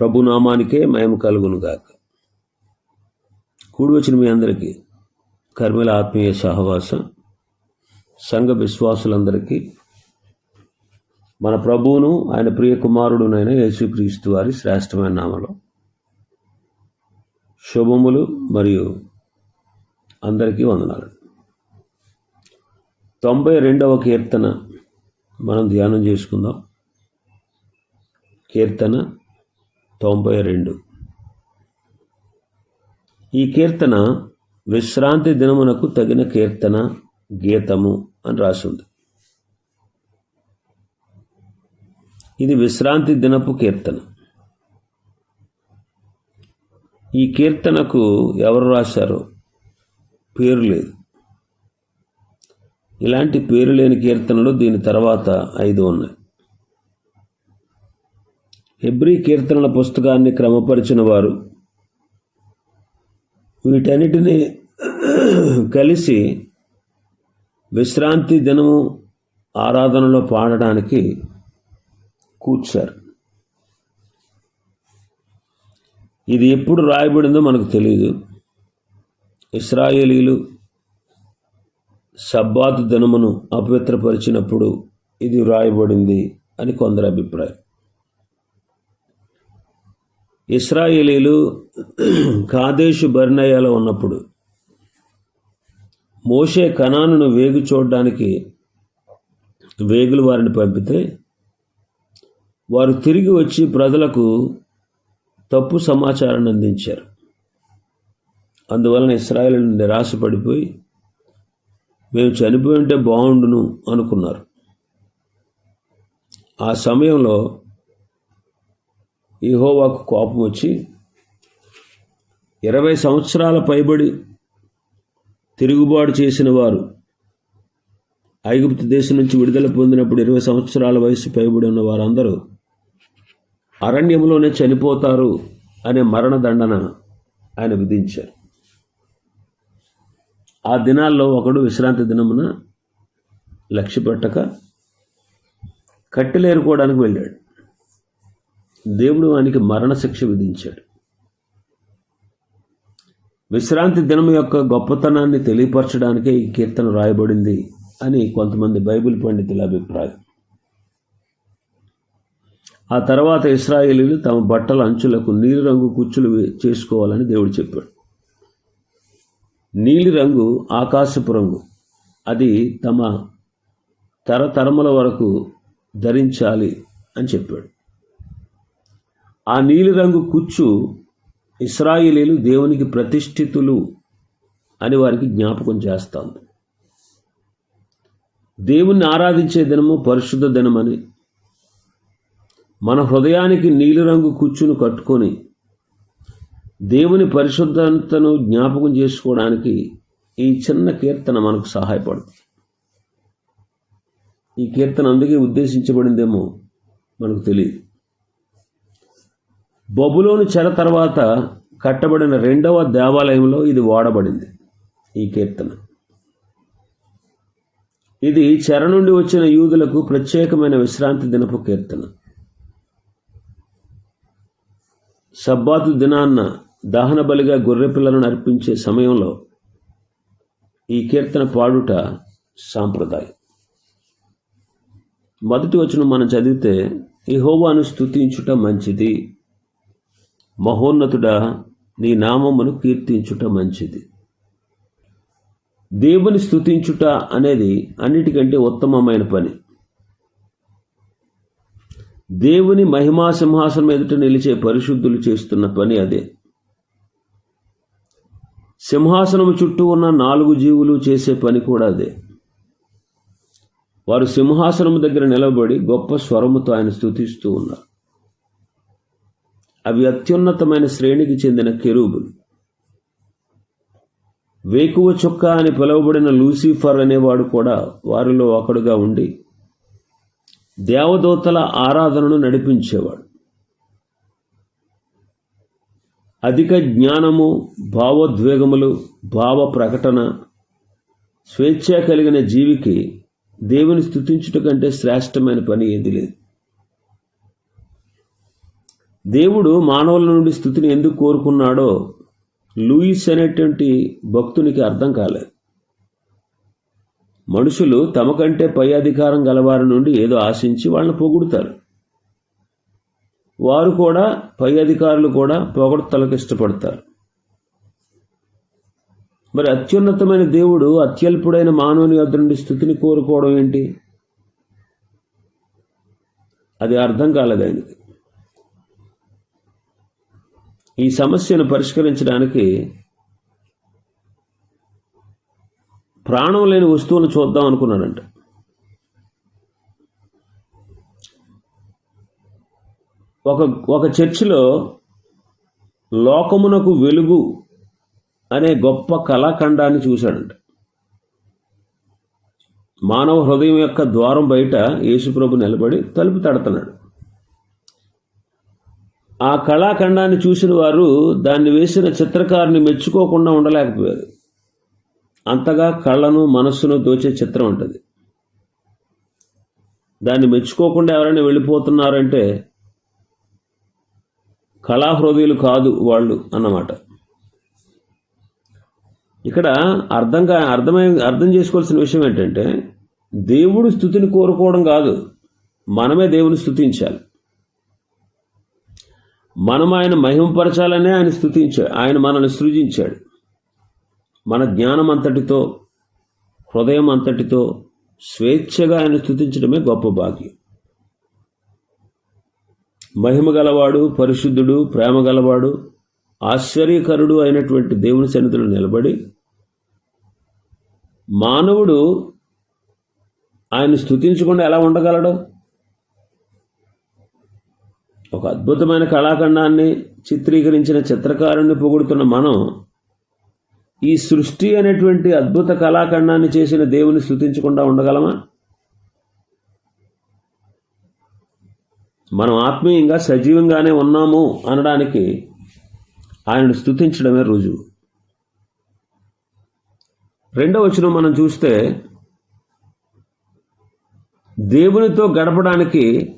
ప్రభునామానికే మయం కలుగునుగాక కూడి వచ్చిన మీ అందరికీ కర్మల ఆత్మీయ సహవాసం సంఘ విశ్వాసులందరికీ మన ప్రభువును ఆయన ప్రియ కుమారుడునైన యేసుక్రీస్తు వారి శ్రేష్టమైన నామలో శుభములు మరియు అందరికీ వందనాలు. తొంభై రెండవ కీర్తన మనం ధ్యానం చేసుకుందాం. కీర్తన తొంభై రెండు. ఈ కీర్తన విశ్రాంతి దినమునకు తగిన కీర్తన గీతము అని రాసింది. ఇది విశ్రాంతి దినపు కీర్తన. ఈ కీర్తనకు ఎవరు రాశారో పేరు లేదు. ఇలాంటి పేరు లేని కీర్తనలు దీని తర్వాత ఐదు ఉన్నాయి. హెబ్రీ కీర్తనల పుస్తకాన్ని క్రమపరిచిన వారు వీటన్నిటిని కలిసి విశ్రాంతి దినము ఆరాధనలో పాడడానికి కూర్చారు. ఇది ఎప్పుడు రాయబడిందో మనకు తెలియదు ఇస్రాయేలీలు సబ్బాతు దినమును అపవిత్రపరిచినప్పుడు ఇది వ్రాయబడింది అని కొందరి అభిప్రాయం. ఇస్రాయేలీలు కాదేశు బర్నయాలో ఉన్నప్పుడు మోషే కణానును వేగు చూడడానికి వేగులు వారిని పంపితే వారు తిరిగి వచ్చి ప్రజలకు తప్పు సమాచారాన్ని అందించారు. అందువలన ఇస్రాయల్ నిరాశపడిపోయి మేము చనిపోయి ఉంటే బాగుండును అనుకున్నారు. ఆ సమయంలో ఇహోవాకు కోపం వచ్చి ఇరవై సంవత్సరాల పైబడి తిరుగుబాటు చేసిన వారు ఐగుప్తు దేశం నుంచి విడుదల పొందినప్పుడు ఇరవై సంవత్సరాల వయసు పైబడి ఉన్న వారందరూ అరణ్యంలోనే చనిపోతారు అనే మరణదండన ఆయన విధించారు. ఆ దినాల్లో ఒకడు విశ్రాంతి దినమున లక్ష్య పెట్టక కట్టెలేరుకోవడానికి వెళ్ళాడు. దేవుడు వానికి మరణశిక్ష విధించాడు. విశ్రాంతి దినం యొక్క గొప్పతనాన్ని తెలియపరచడానికే ఈ కీర్తన రాయబడింది అని కొంతమంది బైబిల్ పండితుల అభిప్రాయం. ఆ తర్వాత ఇస్రాయేలీలు తమ బట్టల అంచులకు నీలిరంగు కుచ్చులు చేసుకోవాలని దేవుడు చెప్పాడు. నీలిరంగు ఆకాశపు రంగు. అది తమ తరతరముల వరకు ధరించాలి అని చెప్పాడు. ఆ నీలిరంగు కుచ్చు ఇస్రాయిలీలు దేవునికి ప్రతిష్ఠితులు అని వారికి జ్ఞాపకం చేస్తాను దేవుణ్ణి ఆరాధించే దినము పరిశుద్ధ దినమని మన హృదయానికి నీలిరంగు కుచ్చును కట్టుకొని దేవుని పరిశుద్ధతను జ్ఞాపకం చేసుకోవడానికి ఈ చిన్న కీర్తన మనకు సహాయపడుతుంది. ఈ కీర్తన అందుకే ఉద్దేశించబడిందేమో మనకు తెలియదు. బొబులోని చెర తర్వాత కట్టబడిన రెండవ దేవాలయంలో ఇది వాడబడింది. ఈ కీర్తన. ఇది చెర నుండి వచ్చిన యూదులకు ప్రత్యేకమైన విశ్రాంతి దినపు కీర్తన. సబ్బాతు దినాన్న దహన బలిగా గొర్రె పిల్లలను అర్పించే సమయంలో ఈ కీర్తన పాడుట సాంప్రదాయం. మొదటి వచనం మనం చదివితే ఈ హోవాను స్తుతించుట మంచిది. మహోన్నతుడా నీ నామమును కీర్తించుట మంచిది. దేవుని స్థుతించుట అనేది అన్నిటికంటే ఉత్తమమైన పని. దేవుని మహిమా సింహాసనం ఎదుట నిలిచే పరిశుద్ధులు చేస్తున్న పని అదే. సింహాసనము చుట్టూ ఉన్న నాలుగు జీవులు చేసే పని కూడా అదే. వారు సింహాసనము దగ్గర నిలబడి గొప్ప స్వరముతో ఆయన స్థుతిస్తూ ఉన్నారు. అవి అత్యున్నతమైన శ్రేణికి చెందిన కెరూబులు వేకువ చొక్క అని పిలువబడిన లూసిఫర్ అనేవాడు కూడా వారిలో ఒకడుగా ఉండి దేవదూతల ఆరాధనను నడిపించేవాడు. అధిక జ్ఞానము భావోద్వేగములు భావ ప్రకటన స్వేచ్ఛ కలిగిన జీవికి దేవుని స్థుతించుట కంటే శ్రేష్టమైన పని ఏది లేదు. దేవుడు మానవుల నుండి స్థుతిని ఎందుకు కోరుకున్నాడో లూయిస్ అనేటువంటి భక్తునికి అర్థం కాలేదు. మనుషులు తమ కంటే పై అధికారం గలవారి నుండి ఏదో ఆశించి వాళ్ళని పొగుడుతారు. వారు కూడా పై అధికారులు కూడా పొగడతలకు ఇష్టపడతారు. మరి అత్యున్నతమైన దేవుడు అత్యల్పుడైన మానవుని యొద్ నుండి స్థుతిని కోరుకోవడం ఏంటి? అది అర్థం కాలేదు ఆయనకి. ఈ సమస్యను పరిష్కరించడానికి ప్రాణం లేని వస్తువును చూద్దాం అనుకున్నాడంట. ఒక ఒక చర్చిలో లోకమునకు వెలుగు అనే గొప్ప కళాఖండాన్ని చూశాడంట. మానవ హృదయం యొక్క ద్వారం బయట యేసుప్రభు నిలబడి తలుపు తడుతున్నాడు. ఆ కళాఖండాన్ని చూసిన వారు దాన్ని వేసిన చిత్రకారుని మెచ్చుకోకుండా ఉండలేకపోయారు. అంతగా కళ్ళను మనస్సును దోచే చిత్రం ఉంటుంది దాన్ని మెచ్చుకోకుండా ఎవరైనా వెళ్ళిపోతున్నారంటే కళాహృదయులు కాదు వాళ్ళు అన్నమాట. ఇక్కడ అర్థంగా అర్థమై అర్థం చేసుకోవాల్సిన విషయం ఏంటంటే దేవుడు స్థుతిని కోరుకోవడం కాదు. మనమే దేవుని స్థుతించాలి. మనం ఆయన మహిమపరచాలనే ఆయన స్థుతించాడు. ఆయన మనల్ని సృజించాడు. మన జ్ఞానం అంతటితో హృదయం అంతటితో స్వేచ్ఛగా ఆయన స్థుతించడమే గొప్ప భాగ్యం. మహిమ గలవాడు పరిశుద్ధుడు ప్రేమ గలవాడు ఆశ్చర్యకరుడు అయినటువంటి దేవుని సన్నిధిలో నిలబడి మానవుడు ఆయన స్థుతించకుండా ఎలా ఉండగలడు? ఒక అద్భుతమైన కళాఖండాన్ని చిత్రీకరించిన చిత్రకారుణ్ణి పొగుడుతున్న మనం ఈ సృష్టి అనేటువంటి అద్భుత కళాఖండాన్ని చేసిన దేవుని స్థుతించకుండా ఉండగలమా? మనం ఆత్మీయంగా సజీవంగానే ఉన్నాము అనడానికి ఆయనను స్థుతించడమే రుజువు. రెండవ వచనం మనం చూస్తే దేవునితో గడపడానికి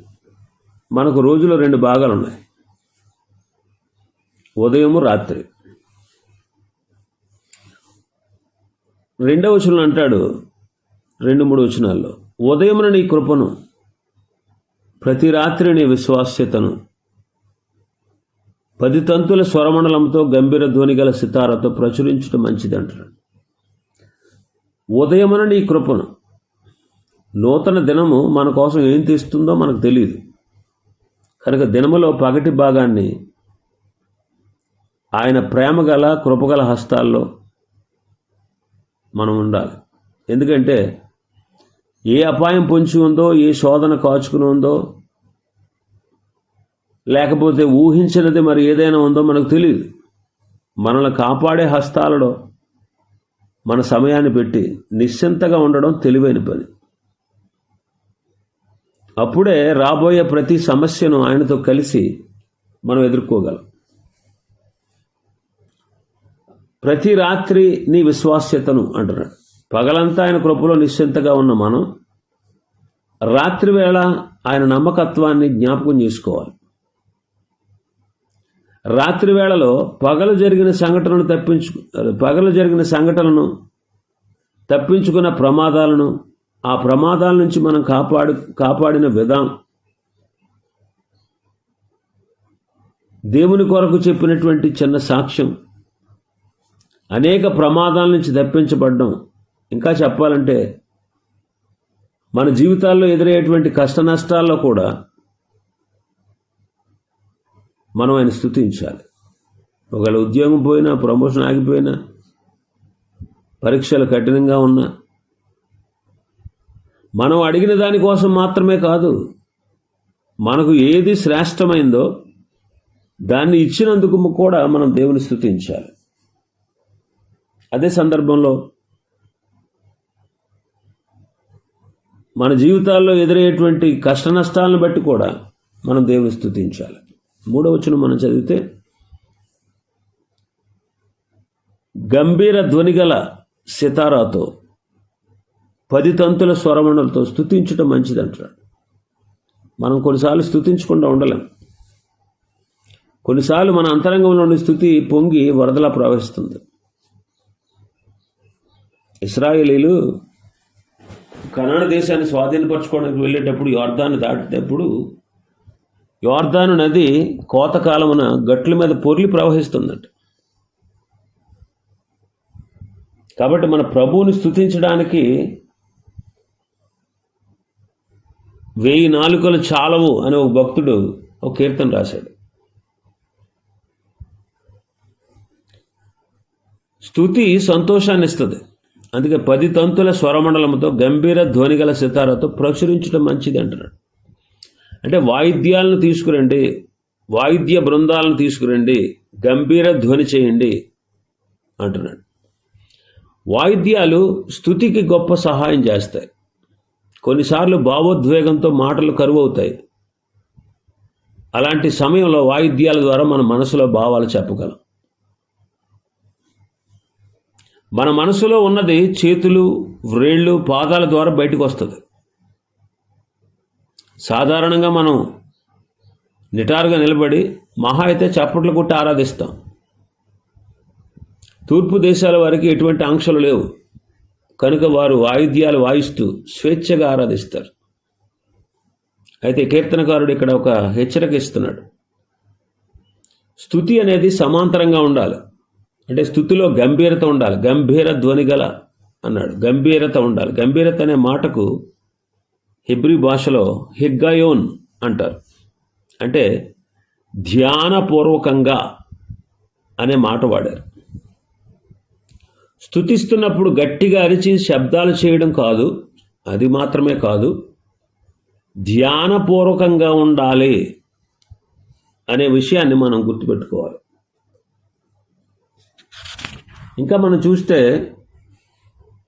మనకు రోజులో రెండు భాగాలు ఉన్నాయి ఉదయము రాత్రి. రెండవ వచనం అంటాడు రెండు మూడు వచనాల్లో ఉదయమున నీ కృపను ప్రతి రాత్రి నీ విశ్వాస్యతను పది తంతుల స్వరమండలంతో గంభీర ధ్వని గల సితారతో ప్రచురించడం మంచిదంటాడు ఉదయమున నీ కృపను నూతన దినము మన కోసం ఏం తీస్తుందో మనకు తెలియదు కనుక దినములో పగటి భాగాన్ని ఆయన ప్రేమ గల కృపగల హస్తాల్లో మనం ఉండాలి. ఎందుకంటే ఏ అపాయం పొంచి ఉందో ఏ శోధన కాచుకుని ఉందో లేకపోతే ఊహించినది మరి ఏదైనా ఉందో మనకు తెలియదు మనల్ని కాపాడే హస్తాలలో మన సమయాన్ని పెట్టి నిశ్చింతగా ఉండడం తెలివైన పని. అప్పుడే రాబోయే ప్రతి సమస్యను ఆయనతో కలిసి మనం ఎదుర్కోగలం. ప్రతి రాత్రి నీ విశ్వాస్యతను అంటున్నాడు. పగలంతా ఆయన కృపలో నిశ్చింతగా ఉన్న మనం రాత్రి వేళ ఆయన నమ్మకత్వాన్ని జ్ఞాపకం చేసుకోవాలి. రాత్రి వేళలో పగలు జరిగిన సంఘటనను తప్పించు పగలు జరిగిన సంఘటనను తప్పించుకున్న ప్రమాదాలను ఆ ప్రమాదాల నుంచి మనం కాపాడు కాపాడిన విధానం. దేవుని కొరకు చెప్పినటువంటి చిన్న సాక్ష్యం. అనేక ప్రమాదాల నుంచి తప్పించబడ్డం. ఇంకా చెప్పాలంటే మన జీవితాల్లో ఎదురయ్యేటువంటి కష్ట నష్టాల్లో కూడా మనం ఆయన స్థుతించాలి. ఒకవేళ ఉద్యోగం పోయినా ప్రమోషన్ ఆగిపోయినా పరీక్షలు కఠినంగా ఉన్నా మనం అడిగిన దానికోసం మాత్రమే కాదు మనకు ఏది శ్రేష్టమైందో దాన్ని ఇచ్చినందుకు కూడా మనం దేవుని స్థుతించాలి అదే సందర్భంలో మన జీవితాల్లో ఎదురయ్యేటువంటి కష్ట నష్టాలను బట్టి కూడా మనం దేవుని స్థుతించాలి మూడవచనం మనం చదివితే గంభీర ధ్వనిగల సితారాతో పది తంతుల స్వరమణులతో స్థుతించడం మంచిది మనం కొన్నిసార్లు స్థుతించకుండా ఉండలేం. కొన్నిసార్లు మన అంతరంగంలోని స్థుతి పొంగి వరదలా ప్రవహిస్తుంది. ఇస్రాయేలీలు కనాడ దేశాన్ని స్వాధీనపరచుకోవడానికి వెళ్ళేటప్పుడు యోర్ధాన్ని దాటేటప్పుడు యోర్ధాను నది కోతకాలమున గట్ల మీద పొర్లి ప్రవహిస్తుందట. కాబట్టి మన ప్రభువుని స్థుతించడానికి వెయ్యి నాలుకలు చాలవు అని ఒక భక్తుడు ఒక కీర్తన రాశాడు. స్థుతి సంతోషాన్ని ఇస్తుంది అందుకే పది తంతుల స్వరమండలంతో గంభీర ధ్వని గల సితారాతో ప్రచురించడం మంచిది అంటున్నాడు. అంటే వాయిద్యాలను తీసుకురండి వాయిద్య బృందాలను తీసుకురండి గంభీర ధ్వని చేయండి అంటున్నాడు. వాయిద్యాలు స్థుతికి గొప్ప సహాయం చేస్తాయి. కొన్నిసార్లు భావోద్వేగంతో మాటలు కరువు అవుతాయి అలాంటి సమయంలో వాయిద్యాల ద్వారా మన మనసులో భావాలు చెప్పగలం. మన మనసులో ఉన్నది చేతులు వ్రేళ్ళు పాదాల ద్వారా బయటకు వస్తుంది. సాధారణంగా మనం నిటారుగా నిలబడి మహా అయితే చప్పట్లు కొట్టి ఆరాధిస్తాం. తూర్పు దేశాల వారికి ఎటువంటి ఆంక్షలు లేవు. కనుక వారు వాయిద్యాలు వాయిస్తూ స్వేచ్ఛగా ఆరాధిస్తారు. అయితే కీర్తనకారుడు ఇక్కడ ఒక హెచ్చరిక ఇస్తున్నాడు స్థుతి అనేది సమాంతరంగా ఉండాలి. అంటే స్థుతిలో గంభీరత ఉండాలి. గంభీర ధ్వని గల అన్నాడు. గంభీరత ఉండాలి. గంభీరత అనే మాటకు హిబ్రీ భాషలో హిగ్గాయోన్ అంటారు. అంటే ధ్యానపూర్వకంగా అనే మాట వాడారు. స్థుతిస్తున్నప్పుడు గట్టిగా అరిచి శబ్దాలు చేయడం కాదు అది మాత్రమే కాదు ధ్యానపూర్వకంగా ఉండాలి అనే విషయాన్ని మనం గుర్తుపెట్టుకోవాలి. ఇంకా మనం చూస్తే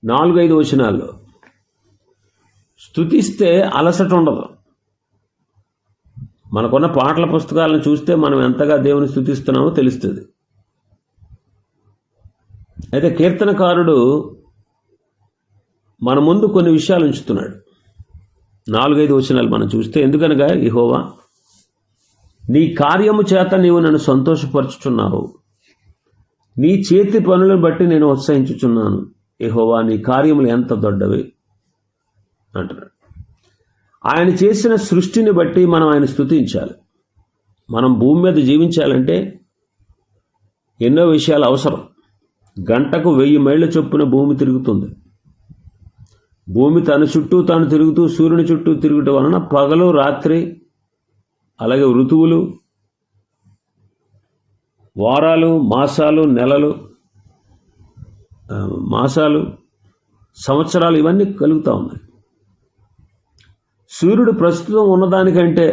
నాలుగైదు వచనాల్లో స్థుతిస్తే అలసట ఉండదు. మనకున్న పాటల పుస్తకాలను చూస్తే మనం ఎంతగా దేవుని స్థుతిస్తున్నామో తెలుస్తుంది. అయితే కీర్తనకారుడు మన ముందు కొన్ని విషయాలు ఉంచుతున్నాడు. నాలుగైదు వచనాలు మనం చూస్తే ఎందుకనగా ఇహోవా నీ కార్యము చేత నీవు నన్ను సంతోషపరుచుచున్నావు. నీ చేతి పనులను బట్టి నేను ఉత్సహించుచున్నాను. ఇహోవా నీ కార్యములు ఎంత దొడ్డవి? అంటున్నాడు. ఆయన చేసిన సృష్టిని బట్టి మనం ఆయన స్థుతించాలి. మనం భూమి మీద జీవించాలంటే ఎన్నో విషయాలు అవసరం. గంటకు వెయ్యి మైళ్ళ చొప్పున భూమి తిరుగుతుంది. భూమి తన చుట్టూ తాను తిరుగుతూ సూర్యుని చుట్టూ తిరుగుట వలన పగలు రాత్రి అలాగే ఋతువులు వారాలు మాసాలు నెలలు మాసాలు సంవత్సరాలు ఇవన్నీ కలుగుతూ ఉన్నాయి. సూర్యుడు ప్రస్తుతం ఉన్నదానికంటే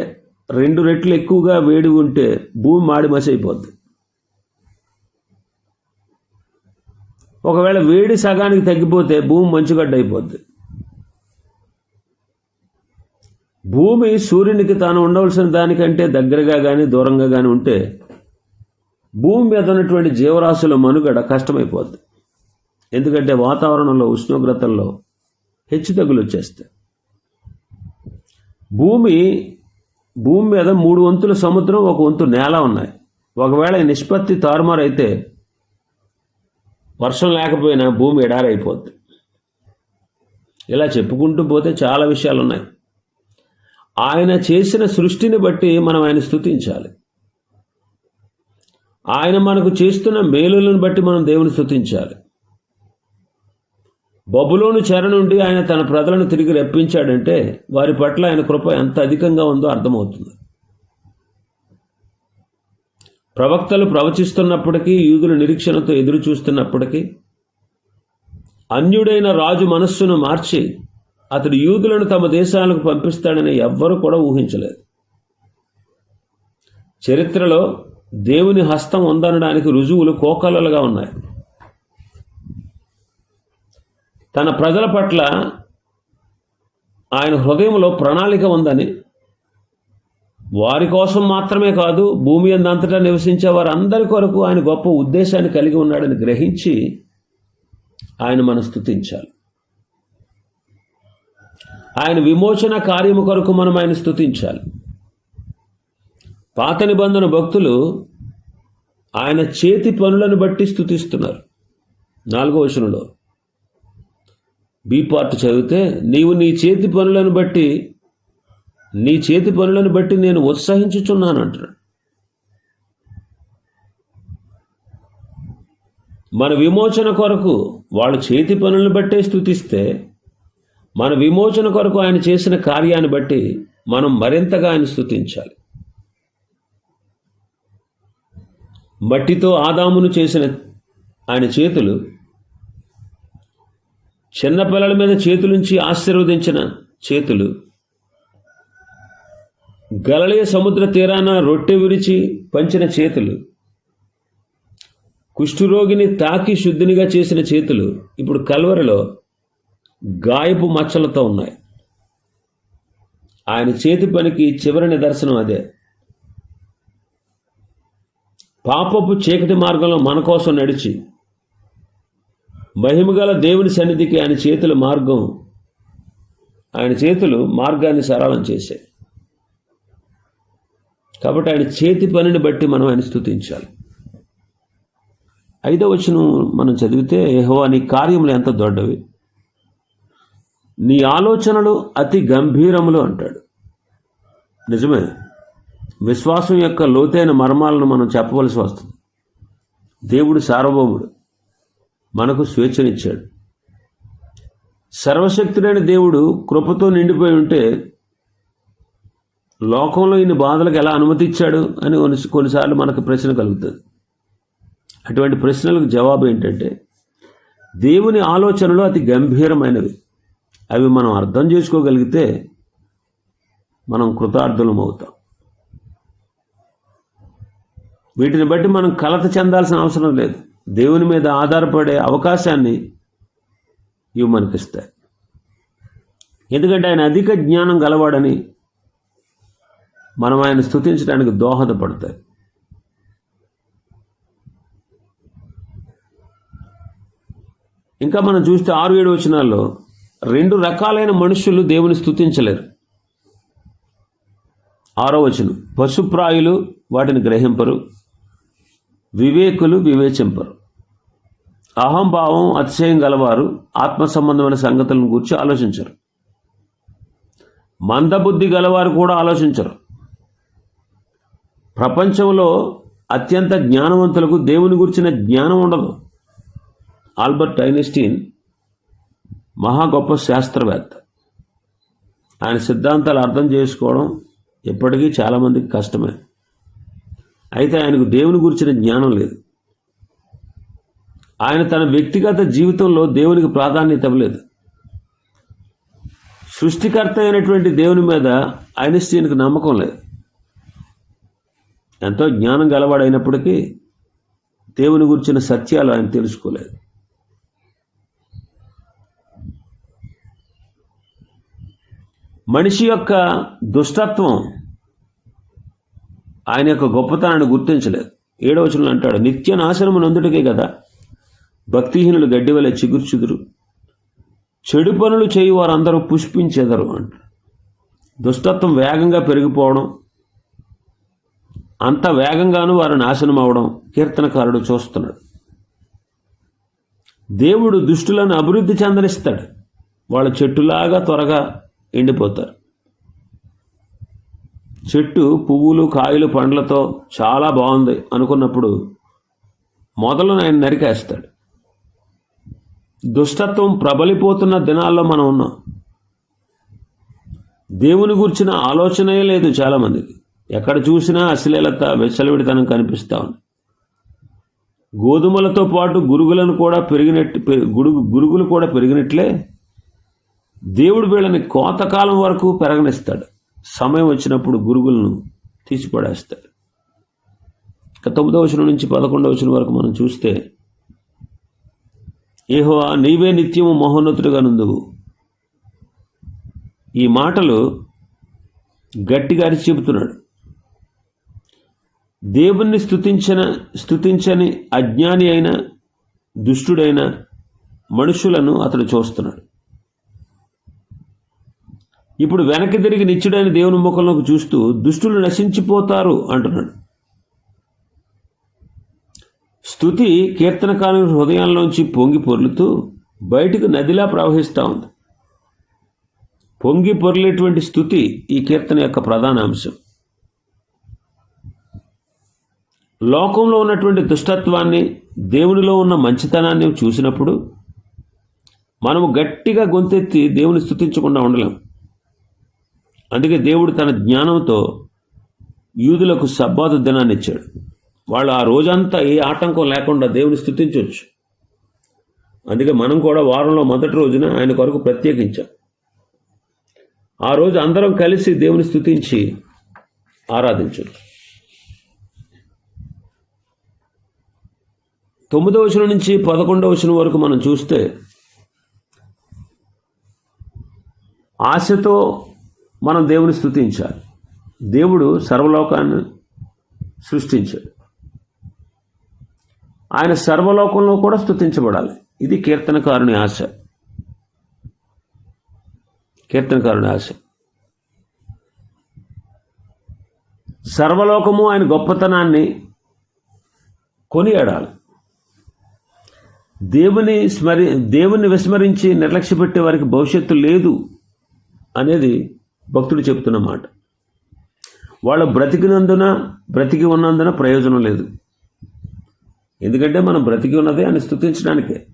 రెండు రెట్లు ఎక్కువగా వేడి ఉంటే భూమి మాడి మసైపోద్ది. ఒకవేళ వేడి సగానికి తగ్గిపోతే భూమి మంచుగడ్డ అయిపోద్ది భూమి సూర్యునికి తాను ఉండవలసిన దానికంటే దగ్గరగా కానీ దూరంగా కానీ ఉంటే భూమి మీద ఉన్నటువంటి జీవరాశుల మనుగడ కష్టమైపోద్ది. ఎందుకంటే వాతావరణంలో ఉష్ణోగ్రతల్లో హెచ్చు తగ్గులు వచ్చేస్తాయి. భూమి భూమి మీద మూడు వంతుల సముద్రం ఒక వంతు నేల ఉన్నాయి. ఒకవేళ నిష్పత్తి నిష్పత్తి తారుమారైతే వర్షం లేకపోయినా భూమి ఎడారైపోద్ది. ఇలా చెప్పుకుంటూ పోతే చాలా విషయాలు ఉన్నాయి ఆయన చేసిన సృష్టిని బట్టి మనం ఆయన స్తుతించాలి. ఆయన మనకు చేస్తున్న మేలులను బట్టి మనం దేవుని స్తుతించాలి. బబులోను చెర నుండి ఆయన తన ప్రజలను తిరిగి రప్పించాడంటే వారి పట్ల ఆయన కృప ఎంత అధికంగా ఉందో అర్థమవుతుంది. ప్రవక్తలు ప్రవచిస్తున్నప్పటికీ యూదుల నిరీక్షణతో ఎదురు చూస్తున్నప్పటికీ అన్యుడైన రాజు మనస్సును మార్చి అతడు యూదులను తమ దేశాలకు పంపిస్తాడని ఎవ్వరూ కూడా ఊహించలేదు. చరిత్రలో దేవుని హస్తం ఉందనడానికి రుజువులు కోకలలుగా ఉన్నాయి. తన ప్రజల పట్ల ఆయన హృదయంలో ప్రణాళిక ఉందని వారి కోసం మాత్రమే కాదు భూమి అంతటా నివసించే వారందరి కొరకు ఆయన గొప్ప ఉద్దేశాన్ని కలిగి ఉన్నాడని గ్రహించి ఆయన మనం స్థుతించాలి ఆయన విమోచన కార్యము కొరకు మనం ఆయన స్థుతించాలి పాత నిబంధన భక్తులు ఆయన చేతి పనులను బట్టి స్థుతిస్తున్నారు నాలుగో వచనంలో బీ పార్ట్ చదివితే నీవు నీ చేతి పనులను బట్టి నీ చేతి పనులను బట్టి నేను ఉత్సహించుచున్నాను అంటున్నాడు. మన విమోచన కొరకు వాళ్ళు చేతి పనులను బట్టే స్థుతిస్తే మన విమోచన కొరకు ఆయన చేసిన కార్యాన్ని బట్టి మనం మరింతగా ఆయన స్థుతించాలి మట్టితో ఆదామును చేసిన ఆయన చేతులు చిన్నపిల్లల మీద చేతులుంచి ఆశీర్వదించిన చేతులు గలలే సముద్ర తీరాన రొట్టె విరిచి పంచిన చేతులు. కుష్ఠురోగిని తాకి శుద్ధినిగా చేసిన చేతులు ఇప్పుడు కల్వరిలో గాయపు మచ్చలతో ఉన్నాయి. ఆయన చేతి పనికి చివరి నిదర్శనం అదే. పాపపు చీకటి మార్గంలో మన కోసం నడిచి మహిమగల దేవుని సన్నిధికి ఆయన చేతుల మార్గం ఆయన చేతులు మార్గాన్ని సరళం చేశాయి. కాబట్టి ఆయన చేతి పనిని బట్టి మనం ఆయన స్థుతించాలి ఐదవ వచనం మనం చదివితే యెహోవా నీ కార్యములు ఎంత దొడ్డవి. నీ ఆలోచనలు అతి గంభీరములు అంటాడు. నిజమే. విశ్వాసం యొక్క లోతైన మర్మాలను మనం చెప్పవలసి వస్తుంది. దేవుడు సార్వభౌముడు. మనకు స్వేచ్ఛనిచ్చాడు. సర్వశక్తుడైన దేవుడు కృపతో నిండిపోయి ఉంటే లోకంలో ఇన్ని బాధలకు ఎలా అనుమతిచ్చాడు అని కొన్ని- కొన్నిసార్లు మనకు ప్రశ్న కలుగుతుంది. అటువంటి ప్రశ్నలకు జవాబు ఏంటంటే దేవుని ఆలోచనలు అతి గంభీరమైనవి. అవి మనం అర్థం చేసుకోగలిగితే మనం కృతార్థులం అవుతాం. వీటిని బట్టి మనం కలత చెందాల్సిన అవసరం లేదు. దేవుని మీద ఆధారపడే అవకాశాన్ని ఇవి మనకిస్తాయి. ఎందుకంటే ఆయన అధిక జ్ఞానం గలవాడని మనం ఆయన స్థుతించడానికి దోహదపడతాయి. ఇంకా మనం చూస్తే ఆరు ఏడు వచనాల్లో రెండు రకాలైన మనుషులు దేవుని స్థుతించలేరు ఆరో వచనం పశుప్రాయులు వాటిని గ్రహింపరు వివేకులు వివేచింపరు. అహంభావం అతిశయం గలవారు ఆత్మ సంబంధమైన సంగతులను గురించి ఆలోచించరు. మందబుద్ధి గలవారు కూడా ఆలోచించరు. ప్రపంచంలో అత్యంత జ్ఞానవంతులకు దేవుని గురించిన జ్ఞానం ఉండదు. ఆల్బర్ట్ ఐన్స్టీన్ మహా గొప్ప శాస్త్రవేత్త. ఆయన సిద్ధాంతాలు అర్థం చేసుకోవడం ఎప్పటికీ చాలామందికి కష్టమే. అయితే ఆయనకు దేవుని గురించిన జ్ఞానం లేదు. ఆయన తన వ్యక్తిగత జీవితంలో దేవునికి ప్రాధాన్యత ఇవ్వలేదు. సృష్టికర్త అయినటువంటి దేవుని మీద ఐన్స్టీన్కి నమ్మకం లేదు. ఎంతో జ్ఞానం గలవాడైనప్పటికీ దేవుని గురించిన సత్యాలు ఆయన తెలుసుకోలేదు. మనిషి యొక్క దుష్టత్వం ఆయన యొక్క గొప్పతనాన్ని గుర్తించలేదు. ఏడవచనంలో అంటాడు నిత్య నాశనము నందుటకే కదా భక్తిహీనులు గడ్డి వలె చిగుర్చుదురు. చెడు పనులు చేయి వారందరూ పుష్పించెదరు అంట దుష్టత్వం వేగంగా పెరిగిపోవడం అంత వేగంగాను వారు నాశనం అవడం కీర్తనకారుడు చూస్తున్నాడు. దేవుడు దుష్టులను అభివృద్ధి చెందనిస్తాడు వాళ్ళ చెట్టులాగా త్వరగా ఎండిపోతారు. చెట్టు పువ్వులు కాయలు పండ్లతో చాలా బాగుంది అనుకున్నప్పుడు మొదలు ఆయన నరికేస్తాడు. దుష్టత్వం ప్రబలిపోతున్న దినాల్లో మనం ఉన్నాం. దేవుని గురించిన ఆలోచనే లేదు చాలామందికి. ఎక్కడ చూసినా అశ్లీలత వెచ్చలవిడితనం కనిపిస్తూ ఉంది. గోధుమలతో పాటు గురుగులను కూడా పెరిగినట్టు పె- గురుగులు కూడా పెరిగినట్లే దేవుడు వీళ్ళని కోతకాలం వరకు పెరగనిస్తాడు. సమయం వచ్చినప్పుడు గురుగులను తీసిపడేస్తాడు. ఇక తొమ్మిదవ వచనం నుంచి పదకొండవ వచనం వరకు మనం చూస్తే ఏహో నీవే నిత్యము మహోన్నతుడుగా నుందువు ఈ మాటలు గట్టిగా అరిచి చెబుతున్నాడు. దేవుణ్ణి స్థుతించిన స్థుతించని అజ్ఞాని అయిన దుష్టుడైన మనుషులను అతడు చూస్తున్నాడు. ఇప్పుడు వెనక్కి తిరిగి నిత్యుడైన దేవుని ముఖంలోకి చూస్తూ దుష్టులు నశించిపోతారు అంటున్నాడు. స్థుతి కీర్తనకారు హృదయాల్లోంచి పొంగి పొర్లుతూ బయటకు నదిలా ప్రవహిస్తూ ఉంది. పొంగి పొర్లేటువంటి స్థుతి ఈ కీర్తన యొక్క ప్రధాన అంశం. లోకంలో ఉన్నటువంటి దుష్టత్వాన్ని దేవునిలో ఉన్న మంచితనాన్ని చూసినప్పుడు మనము గట్టిగా గొంతెత్తి దేవుని స్థుతించకుండా ఉండలేం. అందుకే దేవుడు తన జ్ఞానంతో యూదులకు సబ్బాతు దినాన్ని ఇచ్చాడు. వాళ్ళు ఆ రోజంతా ఏ ఆటంకం లేకుండా దేవుని స్థుతించవచ్చు అందుకే మనం కూడా వారంలో మొదటి రోజున ఆయన కొరకు ప్రత్యేకించాం. ఆ రోజు అందరం కలిసి దేవుని స్థుతించి ఆరాధించవచ్చు తొమ్మిదవ వచనం నుంచి పదకొండవ వచనం వరకు మనం చూస్తే ఆశతో మనం దేవుని స్థుతించాలి దేవుడు సర్వలోకాన్ని సృష్టించాడు. ఆయన సర్వలోకంలో కూడా స్థుతించబడాలి ఇది కీర్తనకారుని ఆశ. కీర్తనకారుని ఆశ. సర్వలోకము ఆయన గొప్పతనాన్ని కొనియాడాలి. దేవుని స్మరి దేవుని విస్మరించి నిర్లక్ష్య పెట్టే వారికి భవిష్యత్తు లేదు అనేది భక్తుడు చెప్తున్న మాట. వాళ్ళు బ్రతికినందున బ్రతికి ఉన్నందున ప్రయోజనం లేదు. ఎందుకంటే మనం బ్రతికి ఉన్నదే అని స్థుతించడానికే.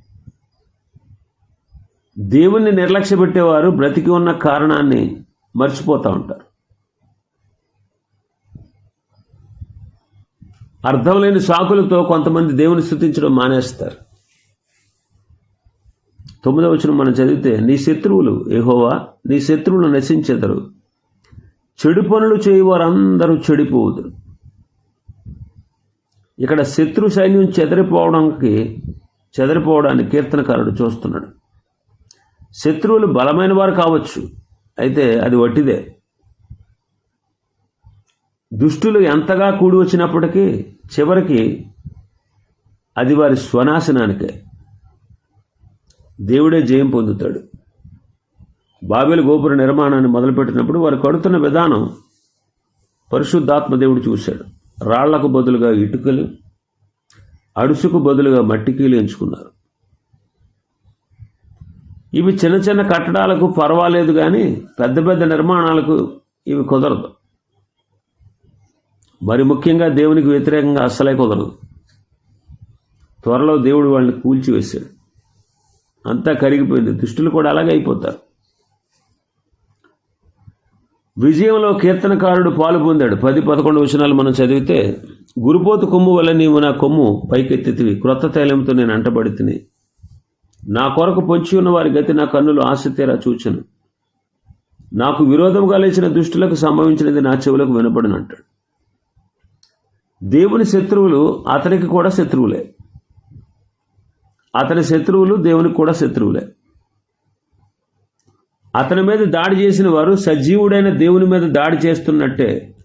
దేవుణ్ణి నిర్లక్ష్య పెట్టేవారు బ్రతికి ఉన్న కారణాన్ని మర్చిపోతూ ఉంటారు. అర్థం లేని సాకులతో కొంతమంది దేవుని స్థుతించడం మానేస్తారు. తొమ్మిదవ వచనం మనం చదివితే నీ శత్రువులు ఏహోవా నీ శత్రువులు నశించెదరు. చెడు పనులు చేయవారందరూ చెడిపోదురు ఇక్కడ శత్రు సైన్యం చెదరిపోవడానికి చెదరిపోవడానికి కీర్తనకారుడు చూస్తున్నాడు. శత్రువులు బలమైన వారు కావచ్చు అయితే అది వట్టిదే. దుష్టులు ఎంతగా కూడి వచ్చినప్పటికీ చివరికి అది వారి స్వనాశనానికే. దేవుడే జయం పొందుతాడు. బాబేలు గోపుర నిర్మాణాన్ని మొదలుపెట్టినప్పుడు వారు కడుతున్న విధానం పరిశుద్ధాత్మ దేవుడు చూశాడు. రాళ్ళకు బదులుగా ఇటుకలు అడుసుకు బదులుగా మట్టికీలు ఎంచుకున్నారు. ఇవి చిన్న చిన్న కట్టడాలకు పర్వాలేదు కానీ పెద్ద పెద్ద నిర్మాణాలకు ఇవి కుదరదు. మరి ముఖ్యంగా దేవునికి వ్యతిరేకంగా అస్సలే కుదరదు. త్వరలో దేవుడు వాళ్ళని కూల్చివేశాడు. అంతా కరిగిపోయింది. దుష్టులు కూడా అలాగే అయిపోతారు. విజయంలో కీర్తనకారుడు పాలు పొందాడు. పది పదకొండు వచనాలు మనం చదివితే గురుపోతు కొమ్ము వల్ల నీవు నా కొమ్ము పైకెత్తితివి. క్రొత్త తైలంతో నేను అంటబడి తిని నా కొరకు పొంచి ఉన్న వారి గతి నా కన్నులు ఆశతీరా చూచను. నాకు విరోధంగా లేచిన దుష్టులకు సంభవించినది నా చెవులకు వినపడను అంటాడు దేవుని శత్రువులు అతనికి కూడా శత్రువులే. అతని శత్రువులు దేవునికి కూడా శత్రువులే. అతని మీద దాడి చేసిన వారు సజీవుడైన దేవుని మీద దాడి చేస్తున్నట్టే.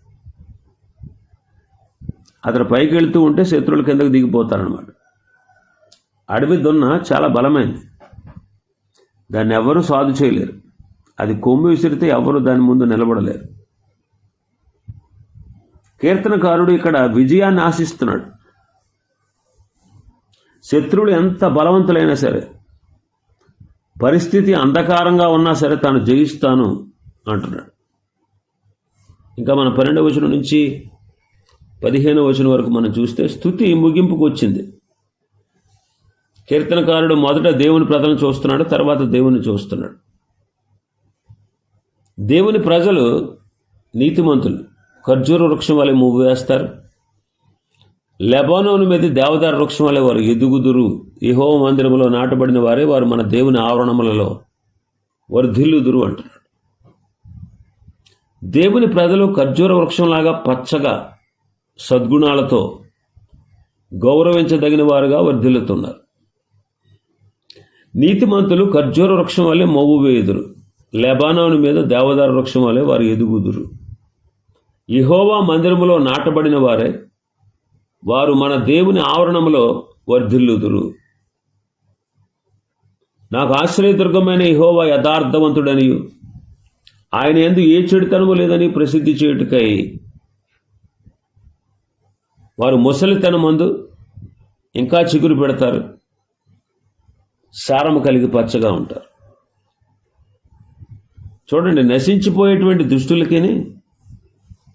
అతను పైకి వెళ్తూ ఉంటే శత్రువుల కిందకు దిగిపోతారనమాట అడవి దున్న చాలా బలమైంది. దాన్ని ఎవరూ సాధు చేయలేరు. అది కొమ్ము విసిరితే ఎవరు దాని ముందు నిలబడలేరు. కీర్తనకారుడు ఇక్కడ విజయాన్ని ఆశిస్తున్నాడు. శత్రువులు ఎంత బలవంతులైనా సరే పరిస్థితి అంధకారంగా ఉన్నా సరే తాను జయిస్తాను అంటున్నాడు. ఇంకా మన పన్నెండవ వచనం నుంచి పదిహేనవ వచనం వరకు మనం చూస్తే స్థుతి ముగింపుకు వచ్చింది. కీర్తనకారుడు మొదట దేవుని ప్రజలను చూస్తున్నాడు తర్వాత దేవుని చూస్తున్నాడు. దేవుని ప్రజలు నీతిమంతులు. ఖర్జూర వృక్షం వలె మువ్వు వేస్తారు. లెబానోను మీద దేవదార వృక్షం వల్ల వారు ఎదుగుదురు. యహో మందిరములో నాటబడిన వారే వారు మన దేవుని ఆవరణములలో వర్ధిల్లుదురు అంటున్నాడు. దేవుని ప్రజలు ఖర్జూర వృక్షంలాగా పచ్చగా సద్గుణాలతో గౌరవించదగిన వారుగా వర్ధిల్లుతున్నారు నీతిమంతులు ఖర్జూర వృక్షం వల్లే మవ్వు వేయుదురు. లెబానోను మీద దేవదార వృక్షం వల్లే వారు ఎదుగుదురు. ఇహోవా మందిరములో నాటబడిన వారే వారు మన దేవుని ఆవరణంలో వర్ధిల్లుదురు. నాకు ఆశ్రయదుర్గమైన ఇహోవా యథార్థవంతుడనియు. ఆయన ఎందు ఏ చెడుతనము లేదని ప్రసిద్ధి చేయుటకై వారు ముసలితనమందు ఇంకా చిగురు పెడతారు. సారము కలిగి పచ్చగా ఉంటారు. చూడండి నశించిపోయేటువంటి దుష్టులకి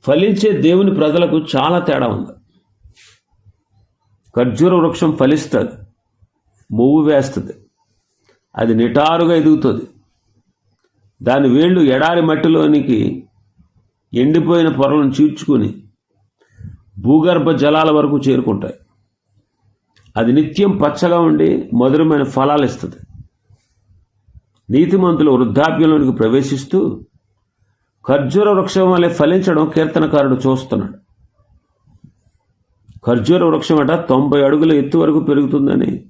ఫలించే దేవుని ప్రజలకు చాలా తేడా ఉంది. ఖర్జూర వృక్షం ఫలిస్తుంది మువ్వు వేస్తుంది అది నిటారుగా ఎదుగుతుంది. దాని వేళ్ళు ఎడారి మట్టిలోనికి ఎండిపోయిన పొరలను చీల్చుకుని భూగర్భ జలాల వరకు చేరుకుంటాయి. అది నిత్యం పచ్చగా ఉండి మధురమైన ఫలాలు ఇస్తుంది. నీతిమంతులు వృద్ధాప్యంలోనికి ప్రవేశిస్తూ ఖర్జూర వృక్షం వల్లే ఫలించడం కీర్తనకారుడు చూస్తున్నాడు. ఖర్జూర వృక్షం అట తొంభై అడుగుల ఎత్తు వరకు పెరుగుతుందని.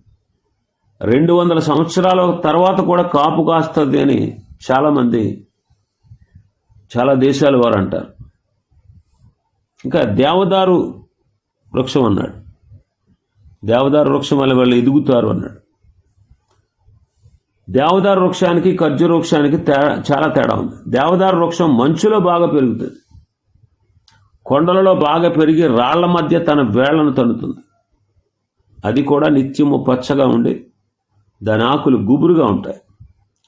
రెండు వందల సంవత్సరాల తర్వాత కూడా కాపు కాస్తుంది అని చాలామంది చాలా దేశాల వారు అంటారు. ఇంకా దేవదారు వృక్షం అన్నాడు. దేవదారు వృక్షం వల్ల వాళ్ళు ఎదుగుతారు అన్నాడు. దేవదారు వృక్షానికి ఖర్జూర వృక్షానికి తేడా చాలా తేడా ఉంది. దేవదారు వృక్షం మంచులో బాగా పెరుగుతుంది. కొండలలో బాగా పెరిగి రాళ్ళ మధ్య తన వేళ్ళను తన్నుతుంది. అది కూడా నిత్యము పచ్చగా ఉండి దాని ఆకులు గుబురుగా ఉంటాయి.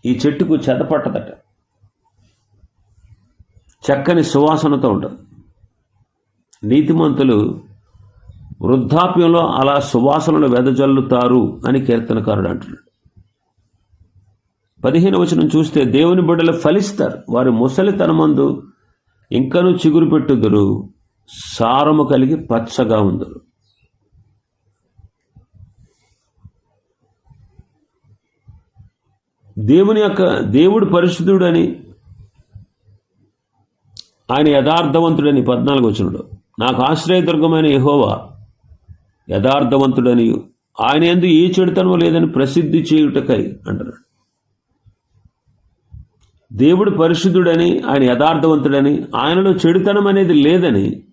ఈ చెట్టుకు చెదపట్టదట చక్కని సువాసనతో ఉంటుంది. నీతిమంతులు వృద్ధాప్యంలో అలా సువాసనలు వెదజల్లుతారు అని కీర్తనకారుడు అంటున్నాడు. పదిహేను వచనం చూస్తే దేవుని బిడ్డలు ఫలిస్తారు. వారి ముసలితనమందు ఇంకను చిగురు పెట్టుదురు సారము కలిగి పచ్చగా ఉందరు. దేవుని యొక్క దేవుడు పరిశుద్ధుడని ఆయన యథార్థవంతుడని పద్నాలుగు వచ్చినడు నాకు ఆశ్రయదుర్గమైన యహోవా యథార్థవంతుడని ఆయన ఎందు ఏ చెడుతనము లేదని ప్రసిద్ధి చేయుటకై అంటున్నాడు. దేవుడు పరిశుద్ధుడని ఆయన యథార్థవంతుడని ఆయనలో చెడుతనం అనేది లేదని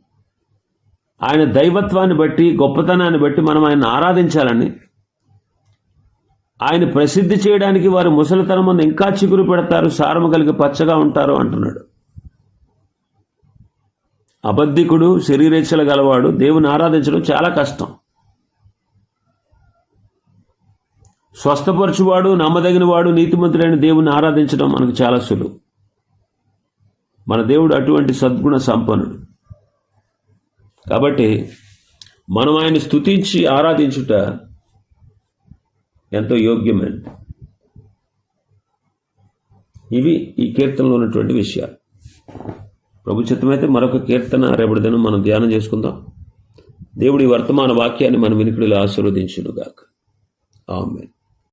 ఆయన దైవత్వాన్ని బట్టి గొప్పతనాన్ని బట్టి మనం ఆయన ఆరాధించాలని ఆయన ప్రసిద్ధి చేయడానికి వారి ముసలితనం ముందు ఇంకా చిగురు పెడతారు సారము కలిగి పచ్చగా ఉంటారు అంటున్నాడు. అబద్ధికుడు శరీరేచ్ఛలు గలవాడు దేవుని ఆరాధించడం చాలా కష్టం. స్వస్థపరచువాడు నమ్మదగిన వాడు నీతిమంతుడైన దేవుని ఆరాధించడం మనకు చాలా సులువు. మన దేవుడు అటువంటి సద్గుణ సంపన్నుడు. కాబట్టి మనం ఆయన స్తుతించి ఆరాధించుట ఎంతో యోగ్యమైనది. ఇవి ఈ కీర్తనలో ఉన్నటువంటి విషయాలు. ప్రభు చిత్తమైతే మరొక కీర్తన రేపటి దినం మనం ధ్యానం చేసుకుందాం. దేవుడి వర్తమాన వాక్యాన్ని మన వినికిడిలో ఆశీర్వదించునుగాక. ఆమె